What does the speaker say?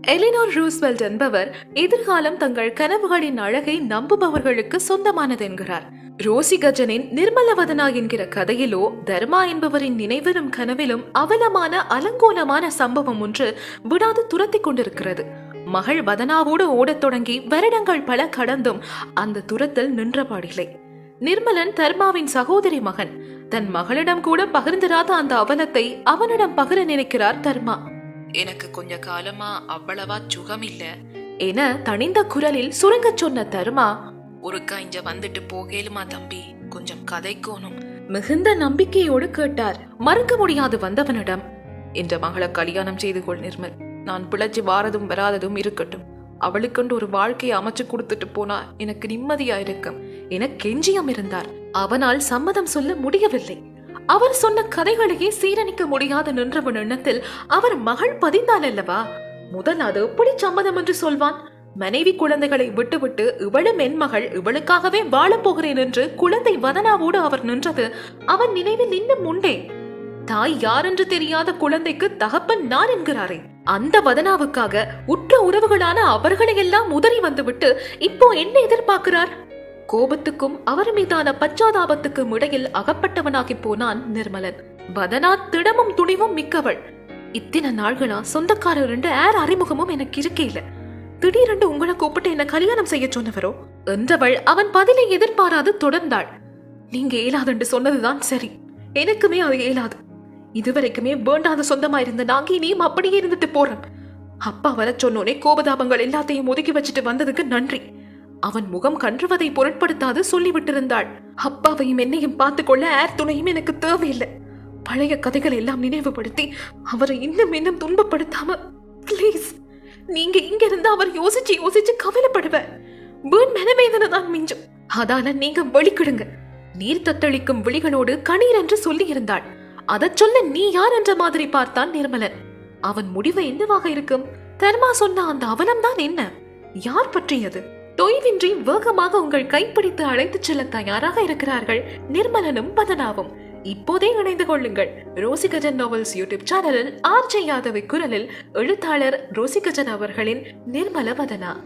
Eleanor Roosevelt என்பவர் எதிர்காலம் தங்கள் கனவுகளின் அழகை நம்புபவர்களுக்கு சொந்தமானது என்கிறார். ரோசி கஜனின் நிர்மலவதனா என்கிற கதையிலோ தர்மா என்பவரின் நினைவிலும் கனவிலும் அவலமான அலங்கோலமான சம்பவம் ஒன்று விடாது துரத்தி கொண்டிருக்கிறது. மகள் வதனாவோடு ஓடத் தொடங்கி வருடங்கள் பல கடந்தும் அந்த துரத்தில் நின்றபாடில்லை. நிர்மலன் தர்மாவின் சகோதரி மகன். தன் மகளிடம் கூட பகிர்ந்திராத அந்த அவலத்தை அவனிடம் பகிர நினைக்கிறார் தர்மா. எனக்கு கொஞ்ச காலமா அவ்வளவா சுகம் இல்ல என தணிந்த குரலில் சுருங்கச் சொன்ன தர்மா ஒருக்கா இங்க வந்துட்டு போகேலுமா தம்பி கொஞ்சம் கதைக்கோணும். மிகுந்த நம்பிக்கையோடு கேட்டார். மறுக்க முடியாது வந்தவனிடம் என்ற மகளை கல்யாணம் செய்து கொள் நிர்மல். நான் பிழைச்சு வாரதும் வராததும் இருக்கட்டும். அவளுக்கென்று ஒரு வாழ்க்கையை அமைச்சு கொடுத்துட்டு போனா எனக்கு நிம்மதியா இருக்கும் என கெஞ்சியம் இருந்தார். அவனால் சம்மதம் சொல்ல முடியவில்லை. அவர் சொன்ன கதைகளையே சீரணிக்க முடியாத நின்றவன் எண்ணத்தில் அவர் மகள் பதிந்தாள் அல்லவா? முதல் அது எப்படி சம்மதம் என்று சொல்வான்? மனைவி குழந்தைகளை விட்டுவிட்டு இவளும் என் மகள் இவளுக்காகவே வாழப் போகிறேன் என்று குழந்தை வதனாவோடு அவர் நின்றது அவன் நினைவில் இன்னும் உண்டே. தாய் யாரென்று தெரியாத குழந்தைக்கு தகப்பன் நான் என்கிறாரே. அந்த வதனாவுக்காக உற்ற உறவுகளான அவர்களை எல்லாம் உதறி வந்துவிட்டு இப்போ என்ன எதிர்பார்க்கிறார்? கோபத்துக்கும் அவர் மீதான பச்சாதாபத்துக்கும் இடையில் அகப்பட்டவனாகி போனான் நிர்மலன். வதனா திடமும் துணிவும் மிக்கவள். இத்தனை நாள்களா சொந்தக்காரர் ரெண்டு ஏர் அறிமுகமும் எனக்கு இருக்கே இல்ல. திடீரென்று உங்களை கூப்பிட்டு என்ன கல்யாணம் செய்ய சொன்னவரோ? என்றவள் அவன் பதிலை எதிர்பாராது தொடர்ந்தாள். நீங்க இயலாதுன்னு சொன்னதுதான் சரி. எனக்குமே அது ஏலாது இதுவரைக்குமே வேண்டாத சொந்தமா இருந்த நாங்க இனியும் அப்படியே இருந்துட்டு போறோம். அப்பா வர சொன்னோனே கோபதாபங்கள் எல்லாத்தையும் ஒதுக்கி வச்சுட்டு வந்ததுக்கு நன்றி. அவன் முகம் கன்றுவதை பொருட்படுத்தாது சொல்லிவிட்டிருந்தாள். அப்பாவையும் என்னையும் பார்த்து கொள்ள ஏர் துணையும் எனக்கு தேவையில்லை. பழைய கதைகள் எல்லாம் நினைவுபடுத்தி அவரை இன்னும் இன்னும் துன்பப்படுத்தாம ப்ளீஸ் நீங்க இங்க இருந்து அவர் யோசிச்சு யோசிச்சு கவலைப்படுவ. வீண் மனவேதனை தான் மிஞ்சும். அதால நீங்க வெளிக்கிடுங்க நீர் தத்தளிக்கும் விழிகளோடு கணீர் என்று சொல்லி இருந்தாள் அதைச் சொல்ல நீ யார் என்ற மாதிரி பார்த்தான் நிர்மலன். அவன் முடிவு என்னவாக இருக்கும்? தர்மா சொன்ன அந்த அவலம் தான் என்ன? யார் பற்றியது? தொய்வின்றி வேகமாக உங்கள் கைப்பிடித்து அழைத்துச் செல்ல தயாராக இருக்கிறார்கள் நிர்மலனும் பதனாவும். இப்போதே இணைந்து கொள்ளுங்கள். ரோசிகஜன் நாவல்ஸ் யூடியூப் சேனலில் ஆர்ஜே யாதவி குரலில் எழுத்தாளர் ரோசிகஜன் அவர்களின் நிர்மல வதனா